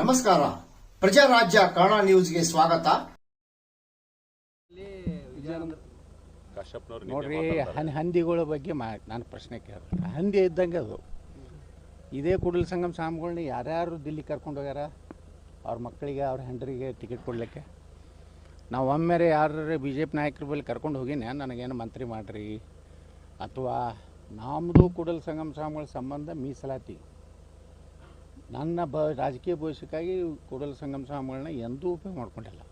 ನಮಸ್ಕಾರ. ಪ್ರಜಾರಾಜ್ಯ ಕನ್ನಡ ನ್ಯೂಸ್ಗೆ ಸ್ವಾಗತ. ನೋಡ್ರಿ ಹನ್ ಹಂದಿಗಳ ಬಗ್ಗೆ ಮಾ ನಾನು ಪ್ರಶ್ನೆ ಕೇಳ್ತೀನಿ. ಹಂದಿ ಇದ್ದಂಗೆ ಅದು. ಇದೇ ಕೂಡಲ ಸಂಗಮ ಸ್ವಾಮಿಗಳನ್ನ ಯಾರ್ಯಾರು ದಿಲ್ಲಿ ಕರ್ಕೊಂಡು ಹೋಗ್ಯಾರ? ಅವ್ರ ಮಕ್ಕಳಿಗೆ ಅವ್ರ ಹೆಂಡರಿಗೆ ಟಿಕೆಟ್ ಕೊಡಲಿಕ್ಕೆ? ನಾವು ಒಮ್ಮೆರೆ ಯಾರು ಬಿ ಜೆ ಪಿ ನಾಯಕರ ಬಳಿ ಕರ್ಕೊಂಡು ಹೋಗಿನೇ ನನಗೇನು ಮಂತ್ರಿ ಮಾಡಿರಿ? ಅಥವಾ ನಮ್ಮದು ಕೂಡಲ ಸಂಗಮ ಸ್ವಾಮಿಗಳ ಸಂಬಂಧ ಮೀಸಲಾತಿ. ನನ್ನ ಬ ರಾಜಕೀಯ ಭವಿಷ್ಯಕ್ಕಾಗಿ ಕೂಡಲ ಸಂಗಮ ಸ್ವಾಮಿಗಳನ್ನ ಎಂದೂ ಉಪಯೋಗ ಮಾಡ್ಕೊಂಡಿಲ್ಲ.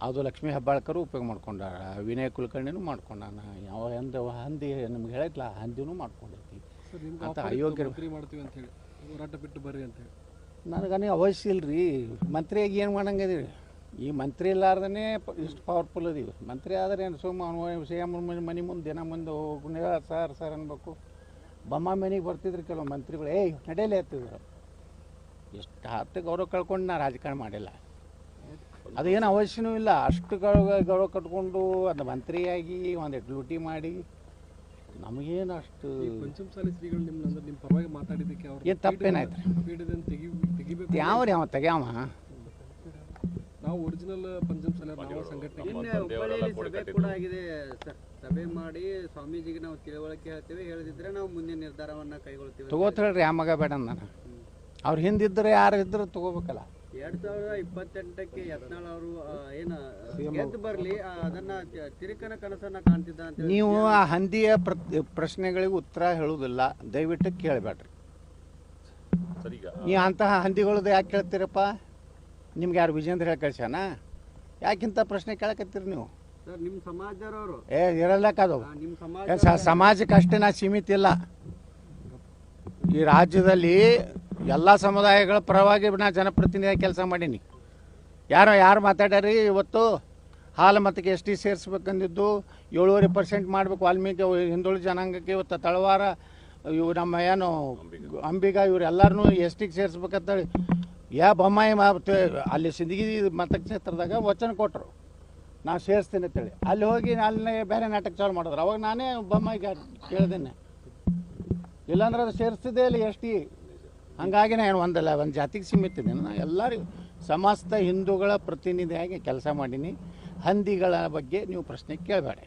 ಅದು ಲಕ್ಷ್ಮೀ ಹೆಬ್ಬಾಳ್ಕರು ಉಪಯೋಗ ಮಾಡ್ಕೊಂಡಾರ ವಿನಯ್ ಕುಲಕರ್ಣಿನೂ ಮಾಡ್ಕೊಂಡಾನ ಯಾವ ಎಂದ ಹಂದಿ ನಿಮ್ಗೆ ಹೇಳಿದ್ಲ ಹಂದಿನೂ ಮಾಡ್ಕೊಂಡೈತಿ ಅಂತ ಅಯೋಗ್ಯ. ಮಾಡ್ತೀವಿ ಅಂತ ಹೇಳಿ. ಹೋರಾಟ ಬಿಟ್ಟು ಬರ್ರಿ ಅಂತ ಹೇಳಿ. ನನಗನೇ ಅವಶ್ಯ ಇಲ್ಲ ರೀ ಮಂತ್ರಿಯಾಗಿ ಏನು ಮಾಡಂಗದೀವಿ ಈ ಮಂತ್ರಿ ಇಲ್ಲಾರ್ದೇ ಇಷ್ಟು ಪವರ್ಫುಲ್ ಅದೀವಿ ಮಂತ್ರಿ ಆದರೆ ಏನು ಸುಮ್ಮ ಸಿ ಎಂ ಮನೆ ಮುಂದೆ ದಿನ ಮುಂದೆ ಹೋಗಿ ಸರ್ ಸರ್ ಅನ್ಬೇಕು. ಬೊಮ್ಮ ಮನೆಗೆ ಬರ್ತಿದ್ರು ಕೆಲವು ಮಂತ್ರಿಗಳು ಏಯ್ ನಡೆಯಲೇ ಹತ್ತಿದ್ರು ಎಷ್ಟು ಹತ್ತು ಗೌರವ ಕಳ್ಕೊಂಡು ನಾ ರಾಜಕಾರಣ ಮಾಡಿಲ್ಲ. ಅದೇನು ಅವಶ್ಯನೂ ಇಲ್ಲ. ಅಷ್ಟು ಗೌರವ ಗೌರವ ಕಟ್ಕೊಂಡು ಅದು ಮಂತ್ರಿಯಾಗಿ ಒಂದಿಟ್ಟು ಲೂಟಿ ಮಾಡಿ ನಮಗೇನು ಅಷ್ಟು ಶ್ರೀಗಳು ನಿಮ್ಮ ಪರವಾಗಿ ಮಾತಾಡಿದ್ದಕ್ಕೆ ಅವ್ರು ಏನು ತಪ್ಪೇನಾಯ್ತು? ಪೀಡಿತನ ಯಾವ ಅವ ತೆಗ್ಯಾವ? ನಾವು ಒರಿಜಿನಲ್ ಸಲ ನಾವು ಸಂಘಟನೆ. ನಿನ್ನೆ ಹುಬ್ಬಳ್ಳಿಯಲ್ಲಿ ಸಭೆ ಕೂಡ ಆಗಿದೆ ಸರ್. ಸಭೆ ಮಾಡಿ ಸ್ವಾಮೀಜಿಗೆ ನಾವು ತಿಳುವಳಿಕೆ ಹೇಳ್ತೇವೆ. ಹೇಳದಿದ್ರೆ ನಾವು ಮುಂದಿನ ನಿರ್ಧಾರವನ್ನ ಕೈಗೊಳ್ತೀವಿ ತಗೋತಾಳ್ರಿ ಆ ಮಗ ಬೇಡ ನಾನು ಅವ್ರು ಹಿಂದಿದ್ರೆ ಯಾರು ಇದ್ರೆ ತಗೋಬೇಕಲ್ಲ. ಎರಡ್ ಸಾವಿರದ ಇಪ್ಪತ್ತೆಂಟಕ್ಕೆ ಯತ್ನಾಳ್ ಅವರು ಏನು ಗೆದ್ದು ಬರ್ಲಿ ಅದನ್ನ ತಿರುಕನ ಕನಸನ್ನ ಕಾಣ್ತಿದ್ದ ಅಂತ ಹೇಳಿ ನೀವು ಆ ಹಂದಿಯ ಪ್ರ- ಪ್ರಶ್ನೆಗಳಿಗೆ ಉತ್ತರ ಹೇಳುವುದಿಲ್ಲ. ದಯವಿಟ್ಟು ಕೇಳಬೇಡ್ರಿ. ಸರಿಗ ನೀವು ಅಂತಹ ಹಂದಿಗಳದ್ದು ಯಾಕೆ ಕೇಳ್ತೀರಪ್ಪ? ನಿಮ್ಗೆ ಯಾರು ವಿಜೇಂದ್ರ ಹೇಳಿ ಕಳ್ಸ್ಯಾನ ಯಾಕಿಂತ ಪ್ರಶ್ನೆ ಕೇಳಕತ್ತೀರಿ ನೀವು? ಸರ್ ನಿಮ್ಮ ಸಮಾಜದವರು. ಏ ಇರಲ್ಲಕ್ಕದು ನಿಮ್ಮ ಸಮಾಜ ಏ, ಸ- ಸಮಾಜಕ್ಕೆ ಅಷ್ಟೇ ನಾ ಸೀಮಿತ ಇಲ್ಲ. ಈ ರಾಜ್ಯದಲ್ಲಿ ಎಲ್ಲ ಸಮುದಾಯಗಳ ಪರವಾಗಿ ನಾ ಜನಪ್ರತಿನಿಧಿಯಾಗಿ ಕೆಲಸ ಮಾಡೀನಿ. ಯಾರೋ ಯಾರು ಮಾತಾಡ್ಯಾರಿ? ಇವತ್ತು ಹಾಲು ಮತಕ್ಕೆ ಎಸ್ ಟಿ ಸೇರಿಸ್ಬೇಕಂದಿದ್ದು ಏಳುವರೆ ಪರ್ಸೆಂಟ್ ಮಾಡಬೇಕು ವಾಲ್ಮೀಕಿ ಹಿಂದುಳಿದ ಜನಾಂಗಕ್ಕೆ ಇವತ್ತು ತಳವಾರ ಇವು ನಮ್ಮ ಏನು ಅಂಬಿಗ. ಇವರೆಲ್ಲರನ್ನೂ ಎಸ್ ಟಿಗೆ ಸೇರಿಸ್ಬೇಕಂತೇಳಿ ಯಾ ಬೊಮ್ಮಾಯಿ ಮಾತು, ಅಲ್ಲಿ ಸಿಂದಗಿ ಮತಕ್ಷೇತ್ರದಾಗ ವಚನ ಕೊಟ್ಟರು ನಾನು ಸೇರಿಸ್ತೀನಿ ಅಂತೇಳಿ. ಅಲ್ಲಿ ಹೋಗಿ ಅಲ್ಲಿ ಬೇರೆ ನಾಟಕ ಚಾಲು ಮಾಡಿದ್ರು. ಅವಾಗ ನಾನೇ ಬೊಮ್ಮಾಯಿಗೆ ಕೇಳ್ದೇನೆ. ಇಲ್ಲಾಂದ್ರೆ ಅದು ಸೇರಿಸ್ತಿದ್ದೆ ಇಲ್ಲಿ ಎಸ್ಟಿ ಹಂಗಾಗಿ ನಾನು ಒಂದಲ್ಲ, ಒಂದು ಜಾತಿಗೆ ಸೀಮಿತ ನಾನು ಎಲ್ಲರಿಗೂ ಸಮಸ್ತ ಹಿಂದೂಗಳ ಪ್ರತಿನಿಧಿಯಾಗಿ ಕೆಲಸ ಮಾಡೀನಿ. ಹಂದಿಗಳ ಬಗ್ಗೆ ನೀವು ಪ್ರಶ್ನೆ ಕೇಳಬೇಡಿ.